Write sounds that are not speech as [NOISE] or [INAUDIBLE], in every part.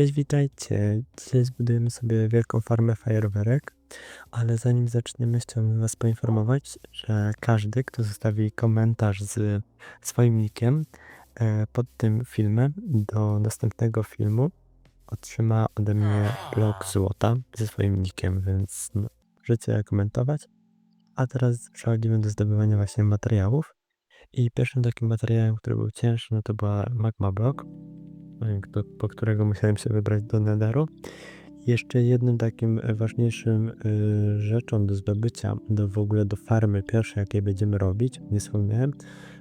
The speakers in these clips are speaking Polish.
Cześć, witajcie. Dzisiaj zbudujemy sobie wielką farmę fajerwerek, ale zanim zaczniemy, chciałbym Was poinformować, że każdy, kto zostawi komentarz z swoim nickiem e, pod tym filmem do następnego filmu, otrzyma ode mnie blok złota ze swoim nickiem, więc no, możecie komentować. A teraz przechodzimy do zdobywania właśnie materiałów. I pierwszym takim materiałem, który był cięższy, no to była magma block po którego musiałem się wybrać do Netheru. Jeszcze jednym takim e, ważniejszym y, rzeczą do zdobycia, do w ogóle do farmy pierwszej, jakiej będziemy robić, nie wspomniałem,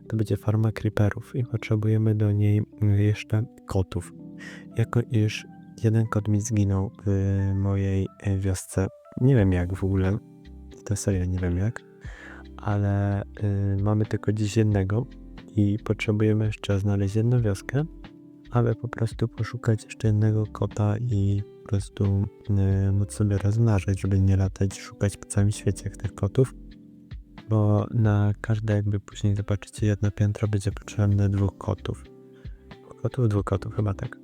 to będzie farma creeperów i potrzebujemy do niej y, jeszcze kotów. Jako iż jeden kot mi zginął w mojej e, wiosce, nie wiem jak w ogóle, to serio nie wiem jak, ale mamy tylko dziś jednego i potrzebujemy jeszcze znaleźć jedną wioskę, aby po prostu poszukać jeszcze jednego kota i po prostu y, móc sobie rozmnażać, żeby nie latać, szukać po całym świecie tych kotów. Bo na każde jakby później zobaczycie jedno piętro będzie potrzebne dwóch kotów. Kotów, dwóch kotów, chyba tak.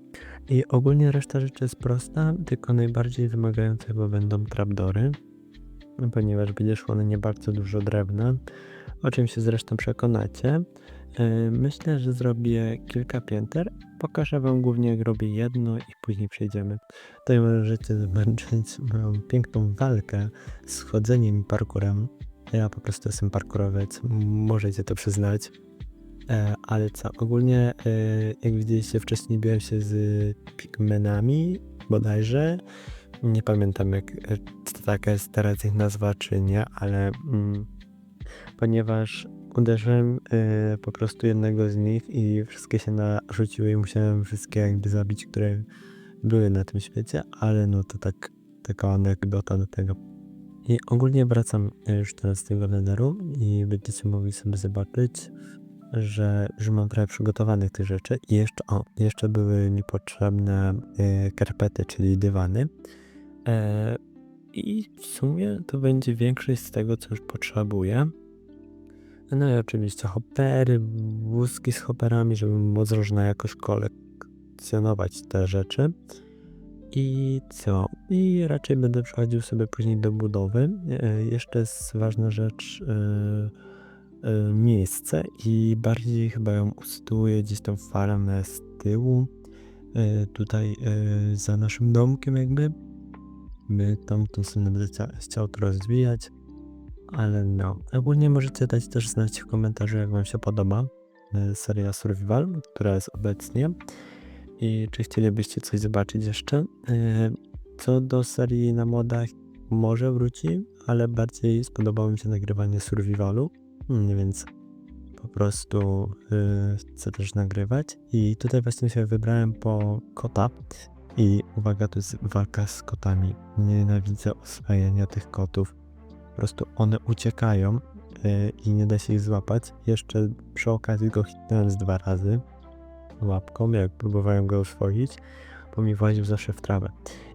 I ogólnie reszta rzeczy jest prosta, tylko najbardziej wymagające chyba będą trapdory, ponieważ będzie szło na nie bardzo dużo drewna, o czym się zresztą przekonacie. E, myślę, że zrobię kilka pięter. Pokażę Wam głównie, jak robię jedno i później przejdziemy. Tutaj możecie zobaczyć moją piękną walkę z chodzeniem i parkurem. Ja po prostu jestem parkurowiec, możecie to przyznać. E, ale co, ogólnie e, jak widzieliście wcześniej biłem się z pigmenami bodajże. Nie pamiętam jak to taka jest teraz ich nazwa czy nie, ale mm, ponieważ uderzyłem y, po prostu jednego z nich i wszystkie się narzuciły i musiałem wszystkie jakby zabić, które były na tym świecie, ale no to tak taka anegdota do tego. I ogólnie wracam już teraz z tego netheru i będziecie mogli sobie zobaczyć, że już mam trochę przygotowanych tych rzeczy i jeszcze, o, jeszcze były mi potrzebne y, karpety, czyli dywany. E, I w sumie to będzie większość z tego, co już potrzebuję. No i oczywiście hoppery, wózki z hopperami, żeby móc różna jakoś kolekcjonować te rzeczy. I co? I raczej będę przechodził sobie później do budowy. E, jeszcze jest ważna rzecz, e, e, miejsce i bardziej chyba ją usytuuję gdzieś tą farmę z tyłu, tutaj za naszym domkiem jakby. My tam tą stronę będę chciał to rozwijać. Ale no, ogólnie możecie dać też znać w komentarzu, jak Wam się podoba e, seria Survival, która jest obecnie i czy chcielibyście coś zobaczyć jeszcze. E, co do serii na modach, może wróci, ale bardziej spodobało mi się nagrywanie Survivalu, mm, więc po prostu e, chcę też nagrywać. I tutaj właśnie się wybrałem po kota. I uwaga, to jest walka z kotami. Nienawidzę oswajania tych kotów prostu one uciekają yy, i nie da się ich złapać. Jeszcze przy okazji go hitnąłem z dwa razy łapką, jak próbowałem go oswoić, bo mi właził zawsze w trawę.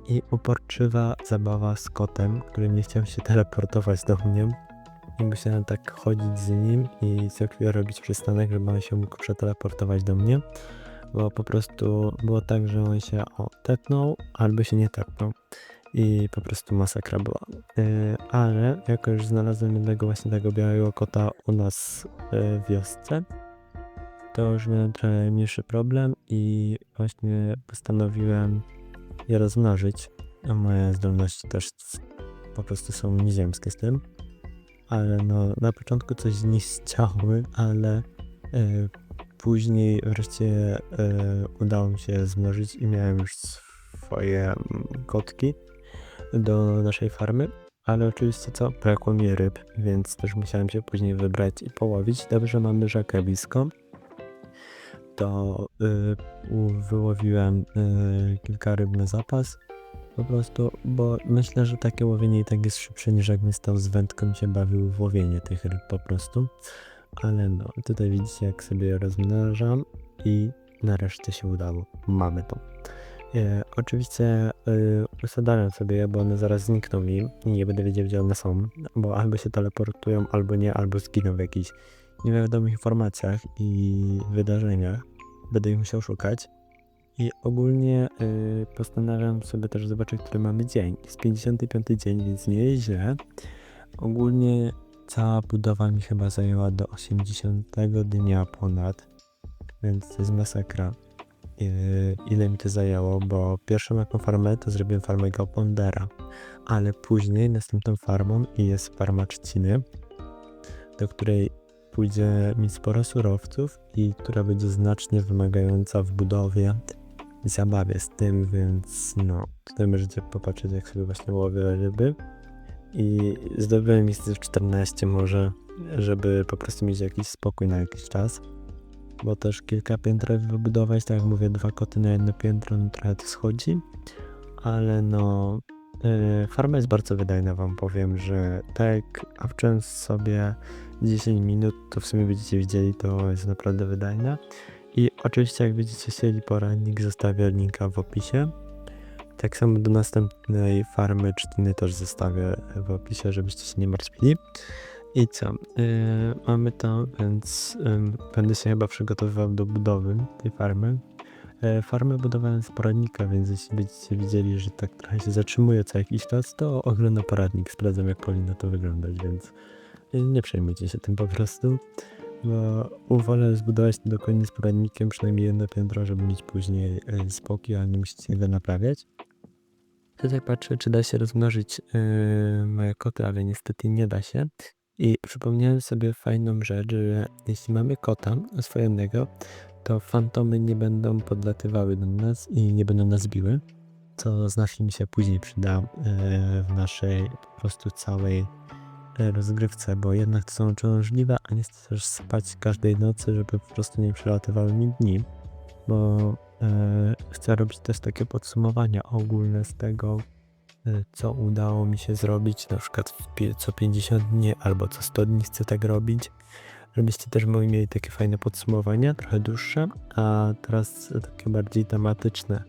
I uporczywa zabawa z kotem, który nie chciał się [LAUGHS] teleportować do mnie. I musiałem tak chodzić z nim i co chwilę robić przystanek, żeby on się mógł przeteleportować do mnie. Bo po prostu było tak, że on się o, tepnął albo się nie tepnął i po prostu masakra była. E, ale jako już znalazłem jednego właśnie tego białego kota u nas e, w wiosce, to już miałem trochę mniejszy problem i właśnie postanowiłem je rozmnożyć. A moje zdolności też po prostu są nieziemskie z tym. Ale no, na początku coś nie chciały, ale e, później wreszcie udało mi się zmnożyć i miałem już swoje mm, kotki do naszej farmy, ale oczywiście co, brakło mi ryb, więc też musiałem się później wybrać i połowić. Dobrze mamy rzekę blisko, to yy, wyłowiłem yy, kilka ryb na zapas, po prostu, bo myślę, że takie łowienie i tak jest szybsze niż jakbym stał z wędką się bawił w łowienie tych ryb po prostu. Ale no, tutaj widzicie jak sobie rozmnażam i nareszcie się udało. Mamy to. E, oczywiście y, sobie je, bo one zaraz znikną mi i nie będę wiedział, gdzie one są, bo albo się teleportują, albo nie, albo zginą w jakichś niewiadomych informacjach i wydarzeniach. Będę ich musiał szukać. I ogólnie y, postanawiam sobie też zobaczyć, który mamy dzień. Jest 55 dzień, więc nie jest źle. Ogólnie cała budowa mi chyba zajęła do 80 dnia ponad, więc to jest masakra. Ile mi to zajęło, bo pierwszą jaką farmę to zrobiłem farmę Gaupondera, ale później następną farmą jest farma trzciny, do której pójdzie mi sporo surowców i która będzie znacznie wymagająca w budowie i zabawie z tym, więc no, tutaj możecie popatrzeć jak sobie właśnie łowię ryby. I zdobyłem ich z 14 może, żeby po prostu mieć jakiś spokój na jakiś czas, bo też kilka pięter wybudować, tak jak mówię, dwa koty na jedno piętro, no trochę to schodzi, ale no yy, farma jest bardzo wydajna, wam powiem, że tak a wciąż sobie 10 minut, to w sumie będziecie widzieli, to jest naprawdę wydajna. I oczywiście jak będziecie chcieli poradnik, zostawię linka w opisie. Tak samo do następnej farmy trzciny też zostawię w opisie, żebyście się nie martwili. I co? Yy, mamy to, więc yy, będę się chyba przygotowywał do budowy tej farmy. Yy, farmę budowałem z poradnika, więc jeśli będziecie widzieli, że tak trochę się zatrzymuje co jakiś czas, to oglądam poradnik, sprawdzam jak powinno to wyglądać, więc nie przejmujcie się tym po prostu. Bo wolę zbudować to dokładnie z poradnikiem, przynajmniej jedno piętro, żeby mieć później yy, spokój, a nie musicie go naprawiać. Tutaj patrzę, czy da się rozmnożyć yy, moje koty, ale niestety nie da się. I przypomniałem sobie fajną rzecz, że jeśli mamy kota oswojonego, to fantomy nie będą podlatywały do nas i nie będą nas biły, co znacznie mi się później przyda yy, w naszej po prostu całej yy, rozgrywce, bo jednak to są uciążliwe, a nie też spać każdej nocy, żeby po prostu nie przelatywały mi dni, bo yy, chcę robić też takie podsumowania ogólne z tego, co udało mi się zrobić, na przykład co 50 dni albo co 100 dni chcę tak robić, żebyście też mieli takie fajne podsumowania, trochę dłuższe, a teraz takie bardziej tematyczne.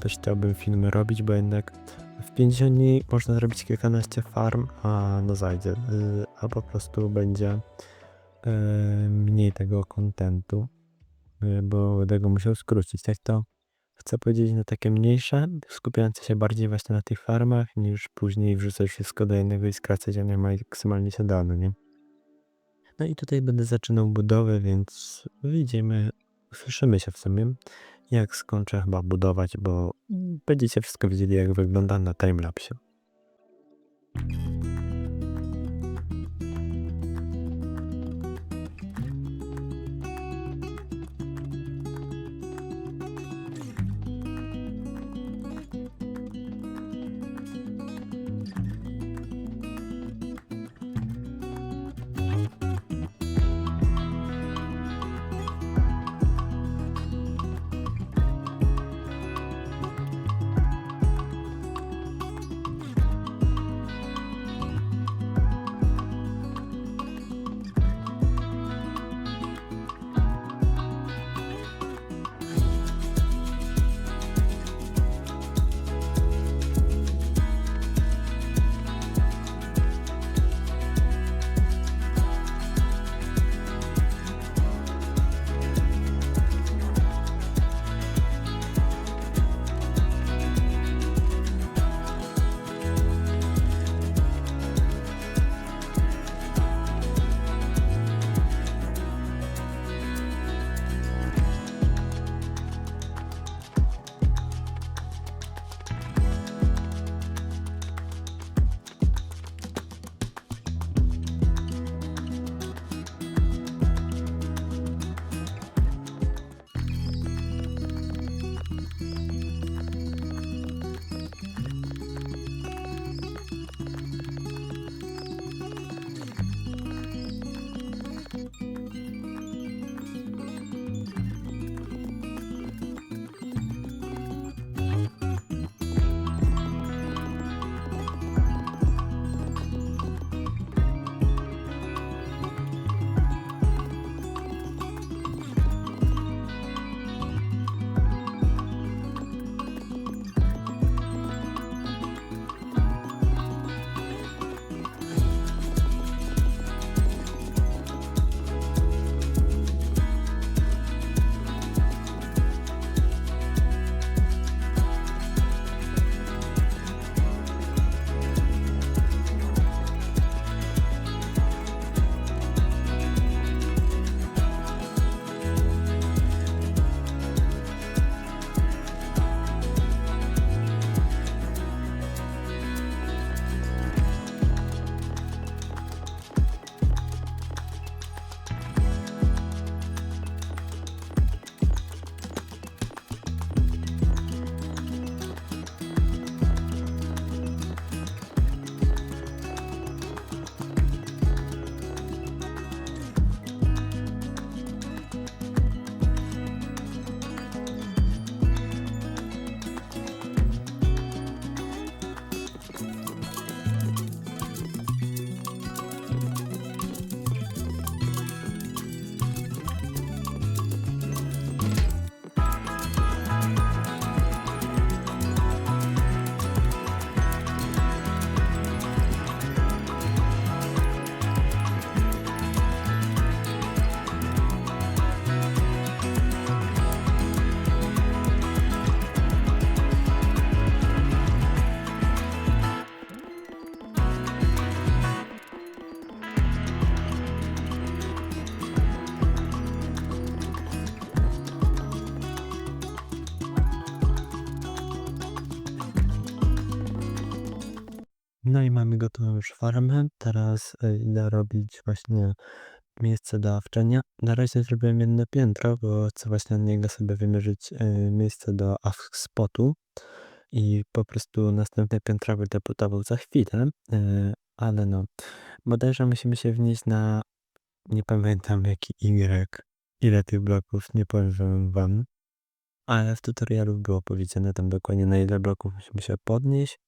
Też chciałbym filmy robić, bo jednak w 50 dni można zrobić kilkanaście farm, a no zajdzie, y, a po prostu będzie y, mniej tego kontentu, y, bo będę go musiał skrócić. Tak to chcę powiedzieć na takie mniejsze, skupiające się bardziej właśnie na tych farmach, niż później wrzucać wszystko do jednego i skracać jak maksymalnie się da, no nie? No i tutaj będę zaczynał budowę, więc widzimy, usłyszymy się w sumie, jak skończę chyba budować, bo będziecie wszystko widzieli, jak wygląda na timelapsie. No i mamy gotową już farmę. Teraz, y, idę robić właśnie miejsce do awczenia. Na razie zrobiłem jedno piętro, bo chcę właśnie na niego sobie wymierzyć, y, miejsce do spotu i po prostu następne piętra będę budował za chwilę, y, ale no, bodajże musimy się wnieść na nie pamiętam jaki Y, ile tych bloków, nie powiem wam. Ale w tutorialu było powiedziane tam dokładnie na ile bloków musimy się podnieść,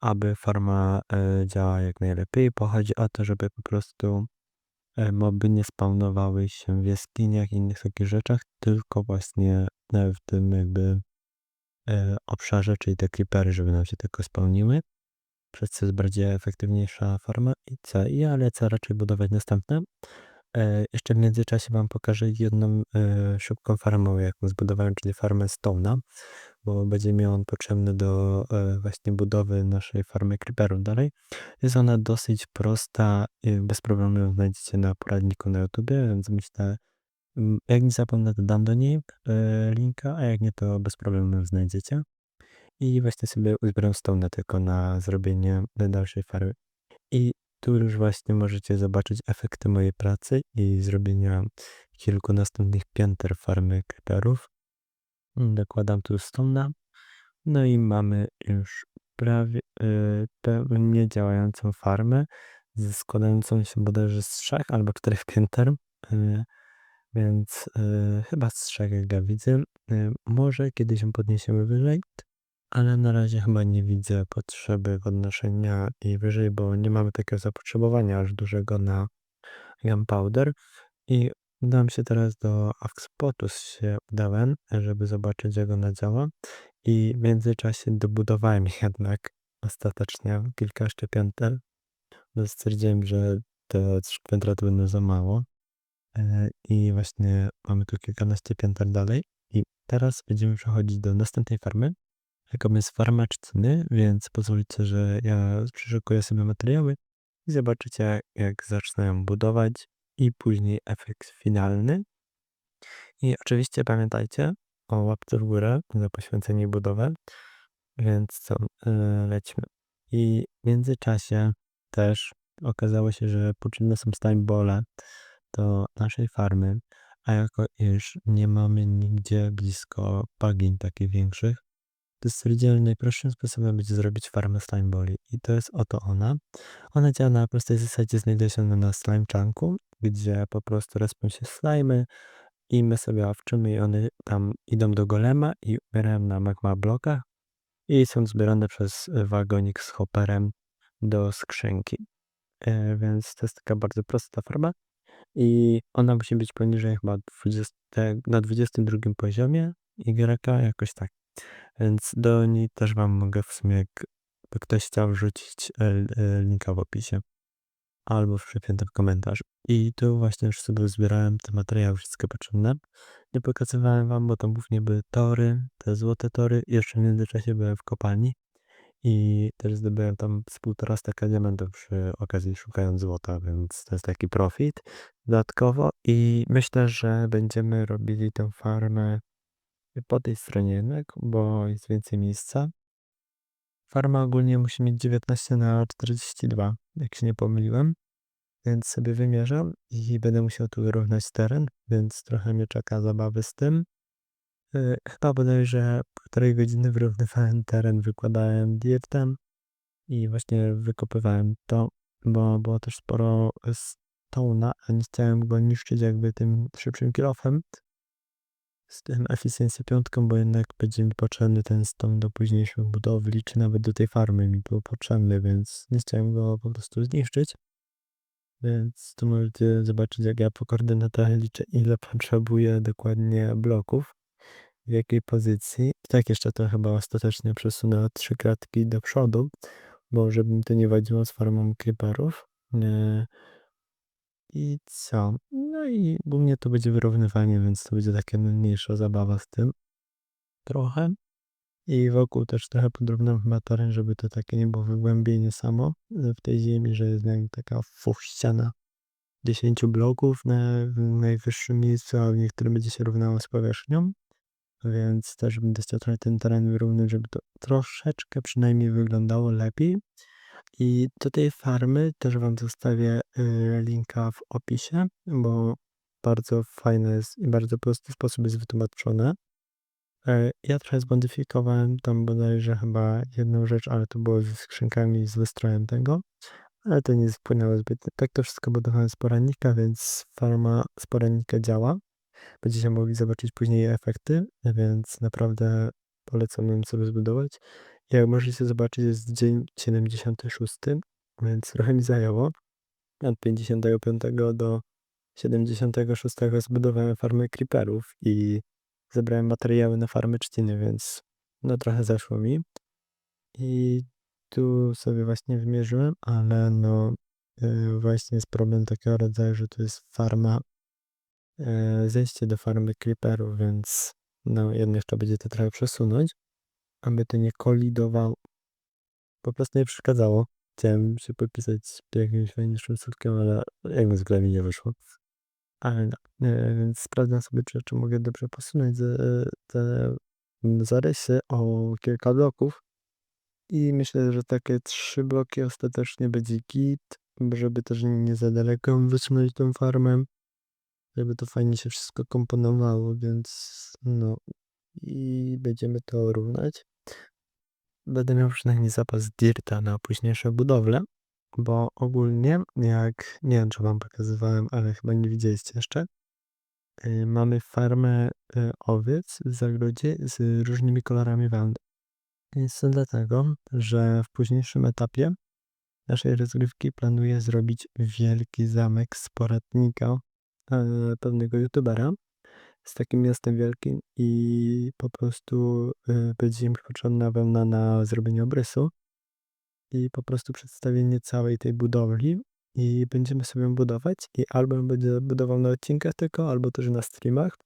aby farma e, działała jak najlepiej, bo chodzi o to, żeby po prostu e, moby nie spawnowały się w jaskiniach i innych takich rzeczach, tylko właśnie e, w tym jakby obszarze, czyli te creepery, żeby nam się tylko spełniły. Przez co jest bardziej efektywniejsza farma i co? I ja lecę raczej budować następne. Jeszcze w międzyczasie wam pokażę jedną szybką farmę, jaką zbudowałem, czyli farmę Stone'a, bo będzie mi on potrzebny do e, właśnie budowy naszej farmy creeperów dalej. Jest ona dosyć prosta bez problemu ją znajdziecie na poradniku na YouTubie, więc myślę, mm, jak nie zapomnę, to dam do niej e, linka, a jak nie, to bez problemu ją znajdziecie. I właśnie sobie uzbieram Stone'a tylko na zrobienie dalszej farmy. I tu już właśnie możecie zobaczyć efekty mojej pracy i zrobienia kilku następnych pięter farmy creeperów. Dokładam tu stona. No i mamy już prawie y, działającą farmę z- składającą się bodajże z trzech albo czterech pięter. y, Więc y, chyba z trzech jak ja widzę. Może kiedyś ją podniesiemy wyżej, ale na razie chyba nie widzę potrzeby podnoszenia jej wyżej, bo nie mamy takiego zapotrzebowania aż dużego na gunpowder. I udałem się teraz do Avspotu się udałem, żeby zobaczyć jak ona działa. I w międzyczasie dobudowałem [LAUGHS] jednak ostatecznie kilka jeszcze pięter, bo stwierdziłem, że te piętra będą za mało. E, I właśnie mamy tu kilkanaście pięter dalej. I teraz będziemy przechodzić do następnej farmy, jaką jest farma czcyny, więc pozwólcie, że ja przyszykuję sobie materiały i zobaczycie, jak zacznę budować i później efekt finalny. I oczywiście pamiętajcie o łapce w górę za poświęcenie budowy, więc co, yy, lećmy. I w międzyczasie też okazało się, że potrzebne są stimebole do naszej farmy, a jako iż nie mamy nigdzie blisko bagin takich większych, to stwierdziłem, najprostszym sposobem będzie zrobić farmę slimeboli. I to jest oto ona. Ona działa na prostej zasadzie, znajduje się na slime chunku, gdzie po prostu respią się slimy i my sobie awczymy i one tam idą do golema i umierają na magma blokach i są zbierane przez wagonik z hopperem do skrzynki. E, więc to jest taka bardzo prosta farma i ona musi być poniżej chyba 20, na 22 poziomie Y, jakoś tak. Więc do niej też wam mogę w sumie, jakby ktoś chciał wrzucić e, linka w opisie albo w przypiętym komentarzu. I tu właśnie już sobie zbierałem te materiały wszystkie potrzebne. Nie pokazywałem wam, bo to głównie były tory, te złote tory. Jeszcze w międzyczasie byłem w kopalni i też zdobyłem tam z półtora staka diamentów przy okazji szukając złota, więc to jest taki profit dodatkowo. I myślę, że będziemy robili tę farmę po tej stronie jednak, bo jest więcej miejsca. Farma ogólnie musi mieć 19 na 42, jak się nie pomyliłem. Więc sobie wymierzam i będę musiał tu wyrównać teren, więc trochę mnie czeka zabawy z tym. Yy, chyba bodajże półtorej godziny wyrównywałem teren, wykładałem dirtem i właśnie wykopywałem to, bo było też sporo stone'a, a nie chciałem go niszczyć jakby tym szybszym kilofem z tym Efficiency 5, bo jednak będzie mi potrzebny ten stone do późniejszej budowli, czy nawet do tej farmy mi był potrzebny, więc nie chciałem go po prostu zniszczyć. Więc tu możecie zobaczyć, jak ja po koordynatach liczę, ile [LAUGHS] potrzebuję dokładnie bloków, w jakiej pozycji. I tak jeszcze to chyba ostatecznie przesunę trzy kratki do przodu, bo żeby mi to nie wadziło z farmą creeperów. Nie. I co? No i głównie to będzie wyrównywanie, więc to będzie taka mniejsza zabawa z tym. Trochę. I wokół też trochę podróbnąłem chyba teren, żeby to takie nie było wygłębienie samo e, w tej ziemi, że jest jak taka fuch ściana 10 bloków na w najwyższym miejscu, a w niektórym będzie się równało z powierzchnią. Więc też będę chciał trochę ten teren wyrównać, żeby to troszeczkę przynajmniej wyglądało lepiej. I do tej farmy też wam zostawię, y, linka w opisie, bo bardzo fajne jest i bardzo prosty sposób jest wytłumaczone. E, ja trochę zmodyfikowałem tam bodajże chyba jedną rzecz, ale to było ze skrzynkami z wystrojem tego, ale to nie wpłynęło zbytnio. Tak to wszystko budowałem z porannika, więc farma z porannika działa. Będziecie mogli zobaczyć później efekty, więc naprawdę polecam ją sobie zbudować. Jak możecie zobaczyć jest dzień 76, więc trochę mi zajęło. Od 55 do 76 zbudowałem farmę creeperów i zebrałem materiały na farmę trzciny, więc no trochę zeszło mi. I tu sobie właśnie wymierzyłem, ale no yy, właśnie jest problem takiego rodzaju, że tu jest farma, yy, zejście do farmy creeperów, więc no jednak trzeba będzie to trochę przesunąć, aby to nie kolidowało. Po prostu nie przeszkadzało. Chciałem się podpisać jakimś fajniejszym skutkiem, ale jak zwykle mi nie wyszło. Ale e, więc sprawdzam sobie, czy, czy mogę dobrze posunąć te, te zarysy o kilka bloków. I myślę, że takie trzy bloki ostatecznie będzie git, żeby też nie za daleko wysunąć tą farmę, żeby to fajnie się wszystko komponowało, więc no i będziemy to równać. Będę miał przynajmniej zapas dirta na późniejsze budowle, bo ogólnie jak, nie wiem czy wam pokazywałem, ale chyba nie widzieliście jeszcze, y, mamy farmę y, owiec w zagrodzie z różnymi kolorami wandy. Jest to dlatego, że w późniejszym etapie naszej rozgrywki planuję zrobić wielki zamek z poradnika e, pewnego youtubera z takim miastem wielkim i po prostu y, będzie mi potrzebna wełna na zrobienie obrysu i po prostu przedstawienie całej tej budowli i będziemy sobie budować i albo będzie budował na odcinkach tylko, albo też na streamach,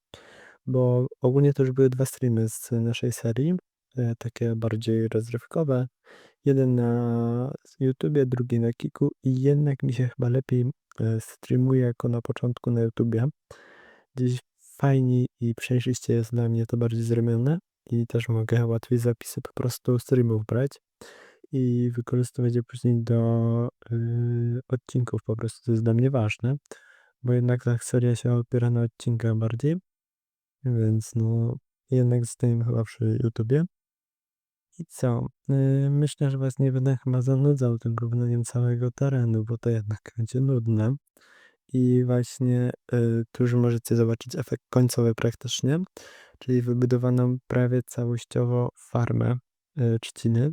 bo ogólnie to już były dwa streamy z naszej serii, e, takie bardziej rozrywkowe. Jeden na YouTubie, drugi na Kiku i jednak mi się chyba lepiej e, streamuje jako na początku na YouTubie. Gdzieś fajniej i przejrzyście jest dla mnie to bardziej zrobione i też mogę łatwiej zapisy po prostu streamów brać i wykorzystywać je później do y, odcinków po prostu. To jest dla mnie ważne, bo jednak ta seria się opiera na odcinkach bardziej, więc no jednak zostajemy chyba przy YouTubie. I co? Y, myślę, że was nie będę chyba zanudzał tym równaniem całego terenu, bo to jednak będzie nudne. I właśnie y, tu już możecie zobaczyć efekt końcowy praktycznie, czyli wybudowaną prawie całościowo farmę y, trzciny.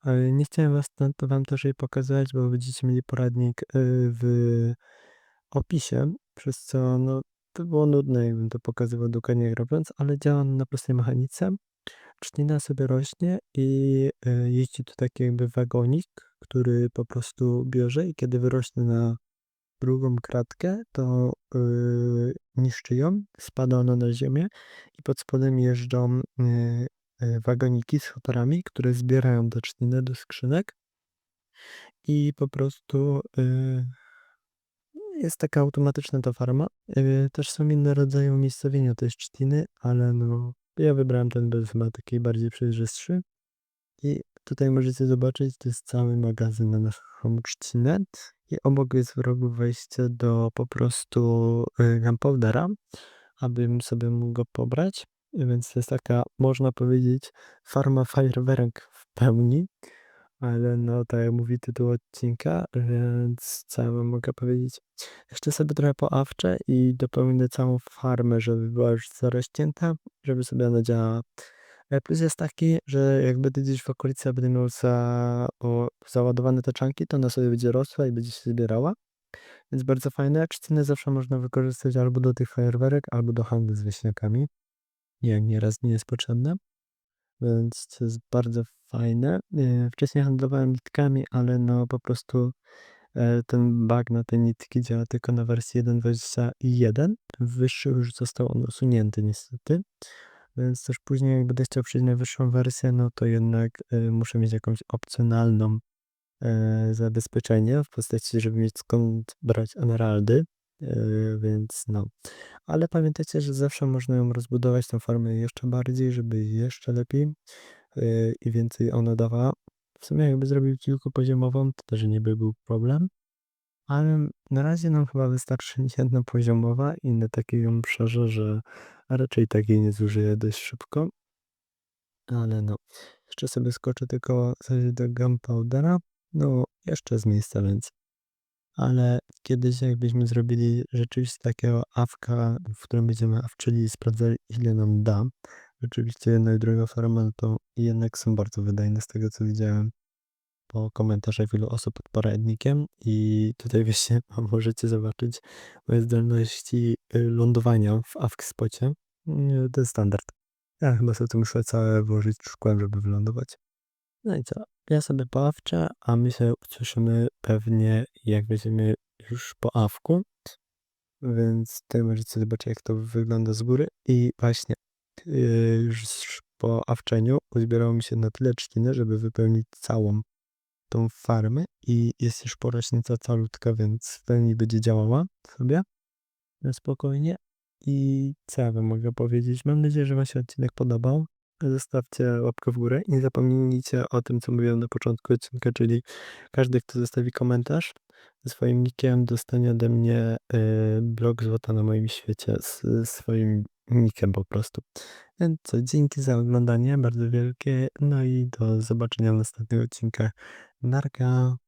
Ale nie chciałem was to wam też jej pokazać, bo będziecie mieli poradnik y, w opisie, przez co no, to było nudne, jakbym to pokazywał dokładnie robiąc, ale działa na prostej mechanice. Trzcina sobie rośnie i y, jeździ tu taki jakby wagonik, który po prostu bierze i kiedy wyrośnie na drugą kratkę, to yy, niszczy ją, spada ona na ziemię i pod spodem jeżdżą yy, wagoniki z hotorami, które zbierają trzcinę do skrzynek i po prostu yy, jest taka automatyczna ta farma. Yy, też są inne rodzaje umiejscowienia tej trzciny, ale no ja wybrałem ten bez chyba taki bardziej przejrzystszy. I tutaj możecie zobaczyć, to jest cały magazyn na naszą trzcinę i obok jest w rogu wejście do po prostu y, gunpowdera, abym sobie mógł go pobrać. Więc to jest taka, można powiedzieć, farma fajerwerek w pełni. Ale no, tak jak mówi tytuł odcinka, więc co mogę powiedzieć? Jeszcze sobie trochę poawczę i dopełnię całą farmę, żeby była już zarośnięta, żeby sobie ona działała. E, plus jest taki, że jak będę gdzieś w okolicy, będę miał za, o, załadowane te czanki, to ona sobie będzie rosła i będzie się zbierała. Więc bardzo fajne. Trzciny zawsze można wykorzystać albo do tych fajerwerek, albo do handlu z wieśniakami. Jak nieraz nie jest potrzebne. Więc to jest bardzo fajne. E, wcześniej handlowałem nitkami, ale no po prostu e, ten bug na te nitki działa tylko na wersji 1.21. Wyższy już został on usunięty niestety. Więc też później jak będę chciał przejść najwyższą wersję, no to jednak y, muszę mieć jakąś opcjonalną e, zabezpieczenie w postaci, żeby mieć skąd brać emeraldy, y, więc no. Ale pamiętajcie, że zawsze można ją rozbudować, tą farmę jeszcze bardziej, żeby jeszcze lepiej y, i więcej ona dawała. W sumie jakby zrobił kilkupoziomową, to też niby był problem. Ale na razie nam chyba wystarczy [LAUGHS] jednopoziomowa i na takim obszarze, że raczej takiej nie zużyję dość szybko. Ale no, jeszcze sobie skoczę tylko coś do Gunpowdera. No, jeszcze z miejsca więcej. Ale kiedyś jakbyśmy zrobili rzeczywiście takiego awka, w którym będziemy awczyli i sprawdzali ile nam da. Rzeczywiście jedna i druga forma, to jednak są bardzo wydajne z tego co widziałem po komentarzach wielu osób pod poradnikiem i tutaj [LAUGHS] właśnie [LAUGHS] możecie zobaczyć moje zdolności y, lądowania w AFK-spocie. Nie, To jest standard. Ja chyba sobie to muszę całe włożyć szkłem, żeby wylądować. No i co? Ja sobie poawczę, a my się usłyszymy pewnie jak będziemy już po awku. Więc tutaj możecie zobaczyć jak to wygląda z góry. I właśnie yy, już po awczeniu uzbierało mi się na tyle trzciny, żeby wypełnić całą tą farmę i jest już porośnica calutka, więc w pełni będzie działała sobie na spokojnie. I co ja wam mogę powiedzieć? Mam nadzieję, że wam się odcinek podobał. Zostawcie łapkę w górę i nie zapomnijcie o tym, co mówiłem na początku odcinka, czyli każdy, kto zostawi komentarz swoim nickiem, dostanie ode mnie y, blok złota na moim świecie z, z swoim nickiem po prostu. Więc co, dzięki za oglądanie, bardzo wielkie, no i do zobaczenia w następnych odcinkach. Narka.